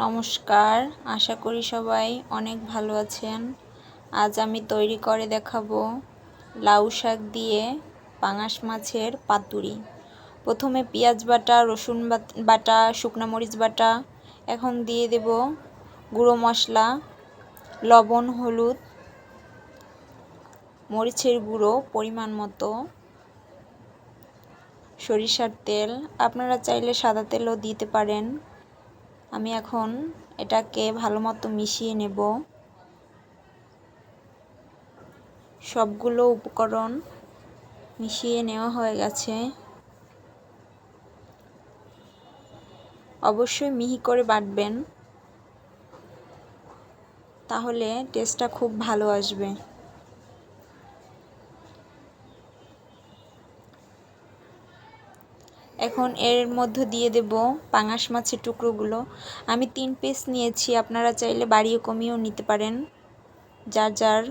নমস্কার, আশা করি সবাই অনেক ভালো আছেন। আজ আমি তৈরি করে দেখাবো লাউ শাক দিয়ে পাঙাশ মাছের পাতুরি। প্রথমে পেঁয়াজ বাটা, রসুন বাটা, শুকনো মরিচ বাটা, এখন দিয়ে দেব গুঁড়ো মশলা, লবণ, হলুদ, মরিচের গুঁড়ো পরিমাণ মতো, সরিষার তেল। আপনারা চাইলে সাদা তেলও দিতে পারেন। আমি এখন এটাকে ভালো মতো মিশিয়ে নেব। সবগুলো উপকরণ মিশিয়ে নেওয়া হয়ে গেছে। অবশ্যই মিহি করে বাটবেন, তাহলে টেস্টটা খুব ভালো আসবে। এখন এর মধ্যে দিয়ে দেব পাঙাশ মাছের টুকরোগুলো। আমি তিন পিস নিয়েছি, আপনারা চাইলে বাড়িয়ে কমিয়েও নিতে পারেন, যার যার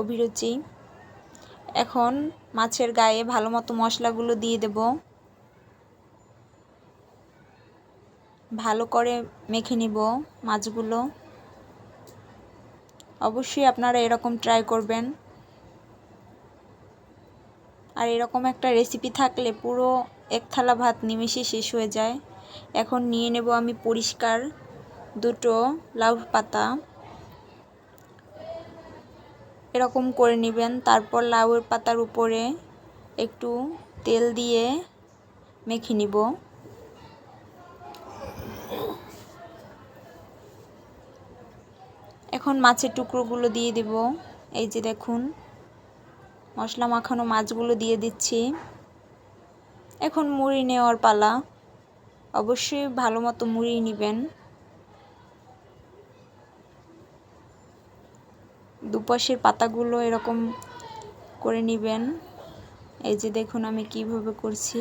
অভিরুচি। এখন মাছের গায়ে ভালো মতো মশলাগুলো দিয়ে দেব। ভালো করে মেখে নিব মাছগুলো। অবশ্যই আপনারা এরকম ট্রাই করবেন। আর এরকম একটা রেসিপি থাকলে পুরো এক থালা ভাত নিমেষে শেষ হয়ে যায়। এখন নিয়ে নেব আমি পরিষ্কার দুটো লাউ পাতা। এরকম করে নেবেন। তারপর লাউয়ের পাতার উপরে একটু তেল দিয়ে মেখে নিব। এখন মাছের টুকরোগুলো দিয়ে দেব। এই যে দেখুন, মশলা মাখানো মাছগুলো দিয়ে দিচ্ছি। এখন মুড়ি নেওয়ার পালা। অবশ্যই ভালো মতো মুড়ি নেবেন। দুপাশের পাতাগুলো এরকম করে নেবেন। এই যে দেখুন আমি কীভাবে করছি।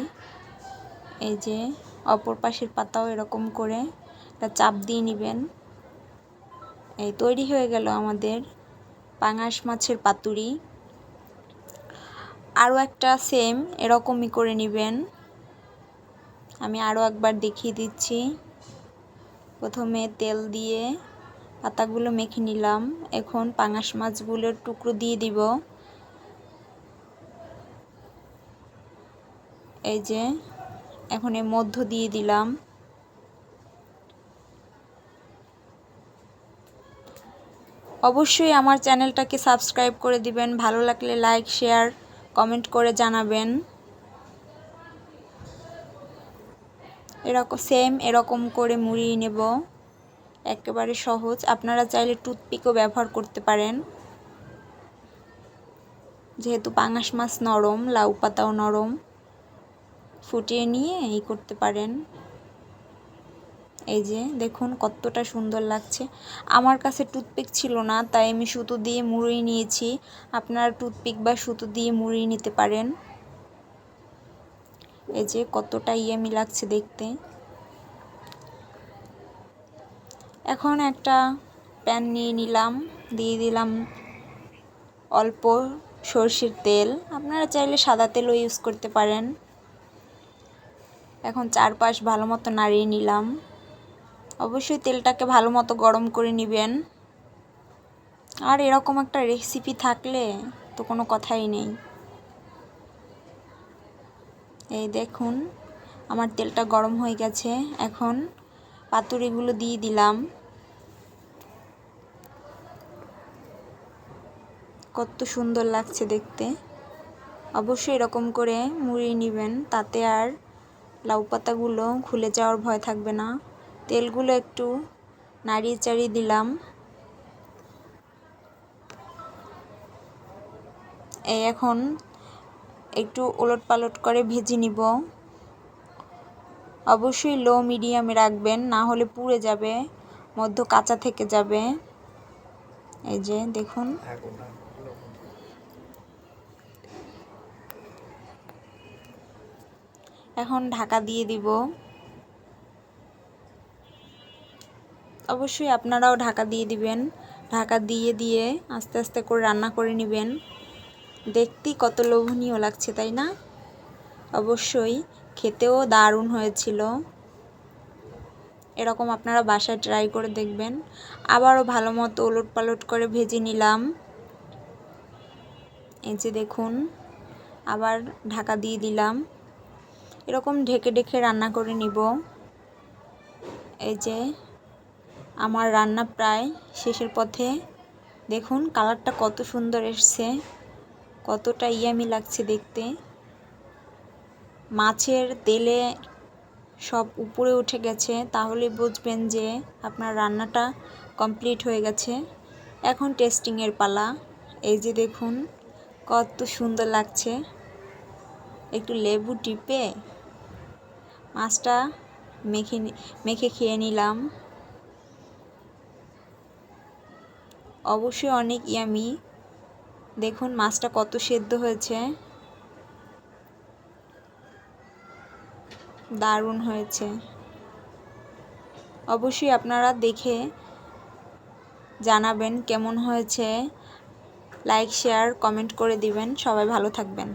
এই যে অপর পাশের পাতাও এরকম করে একটা চাপ দিয়ে নেবেন। এই তৈরি হয়ে গেল আমাদের পাঙাশ মাছের পাতুরি। আরও একটা সেম এরকমই করে নেবেন। আমি আরও একবার দেখিয়ে দিচ্ছি। প্রথমে তেল দিয়ে পাতাগুলো মেখে নিলাম। এখন পাঙাশ মাছগুলোর টুকরো দিয়ে দিব। এই যে, এখন এর মধ্য দিয়ে দিলাম। অবশ্যই আমার চ্যানেলটাকে সাবস্ক্রাইব করে দিবেন। ভালো লাগলে লাইক, শেয়ার, কমেন্ট করে জানাবেন। এরকম সেম এরকম করে মুড়িয়ে নেব। একেবারে সহজ। আপনারা চাইলে টুথপিকও ব্যবহার করতে পারেন। যেহেতু পাঙাশ মাছ নরম, লাউ পাতাও নরম, ফুটিয়ে নিয়ে এই করতে পারেন। এই যে, দেখুন কতটা সুন্দর লাগছে। আমার কাছে টুথপিক ছিল না, তাই আমি সুতো দিয়ে মুড়িয়ে নিয়েছি। আপনারা টুথপিক বা সুতো দিয়ে মুড়িয়ে নিতে পারেন। এই যে কতটা ইয়ামি লাগছে দেখতে। এখন একটা প্যান নিয়ে নিলাম, দিয়ে দিলাম অল্প সর্ষের তেল। আপনারা চাইলে সাদা তেলও ইউজ করতে পারেন। এখন চারপাশ ভালো মতো নাড়িয়ে নিলাম। অবশ্যই তেলটাকে ভালো মতো গরম করে নেবেন। আর এরকম একটা রেসিপি থাকলে তো কোনো কথাই নেই। এই দেখুন, আমার তেলটা গরম হয়ে গেছে। এখন পাতুরিগুলো দিয়ে দিলাম। কত সুন্দর লাগছে দেখতে। অবশ্যই এরকম করে মুড়িয়ে নেবেন, তাতে আর লাউ পাতাগুলো খুলে যাওয়ার ভয় থাকবে না। তেলগুলো একটু নাড়িয়ে চাড়িয়ে দিলাম। এই এখন একটু ওলট পালট করে ভেজে নিব। অবশ্যই লো মিডিয়ামে রাখবেন, না হলে পুড়ে যাবে, মধ্য কাঁচা থেকে যাবে। এই যে, দেখুন। এখন ঢাকা দিয়ে দিব। অবশ্যই আপনারাও ঢাকা দিয়ে দিবেন। ঢাকা দিয়ে দিয়ে আস্তে আস্তে করে রান্না করে নেবেন। দেখতেই কত লোভনীয় লাগছে, তাই না? অবশ্যই খেতেও দারুণ হয়েছিল। এরকম আপনারা বাসায় ট্রাই করে দেখবেন। আবারও ভালো মতো ওলট পালট করে ভেজে নিলাম। এই যে দেখুন, আবার ঢাকা দিয়ে দিলাম। এরকম ঢেকে ঢেকে রান্না করে নিব। এই যে আমার রান্না প্রায় শেষের পথে। দেখুন কালারটা কত সুন্দর এসছে। কতটা ইয়ামি লাগছে দেখতে। মাছের তেলে সব উপরে উঠে গেছে, তাহলে বুঝবেন যে আপনার রান্নাটা কমপ্লিট হয়ে গেছে। এখন টেস্টিংয়ের পালা। এই যে দেখুন, কত সুন্দর লাগছে। একটু লেবু টিপে মাছটা মেখে মেখে খেয়ে নিলাম। অবশ্যই অনেক ইয়ামি। দেখুন, মাছটা কত সেদ্ধ হয়েছে। দারুণ হয়েছে। অবশ্যই আপনারা দেখে জানাবেন কেমন হয়েছে। লাইক, শেয়ার, কমেন্ট করে দিবেন। সবাই ভালো থাকবেন।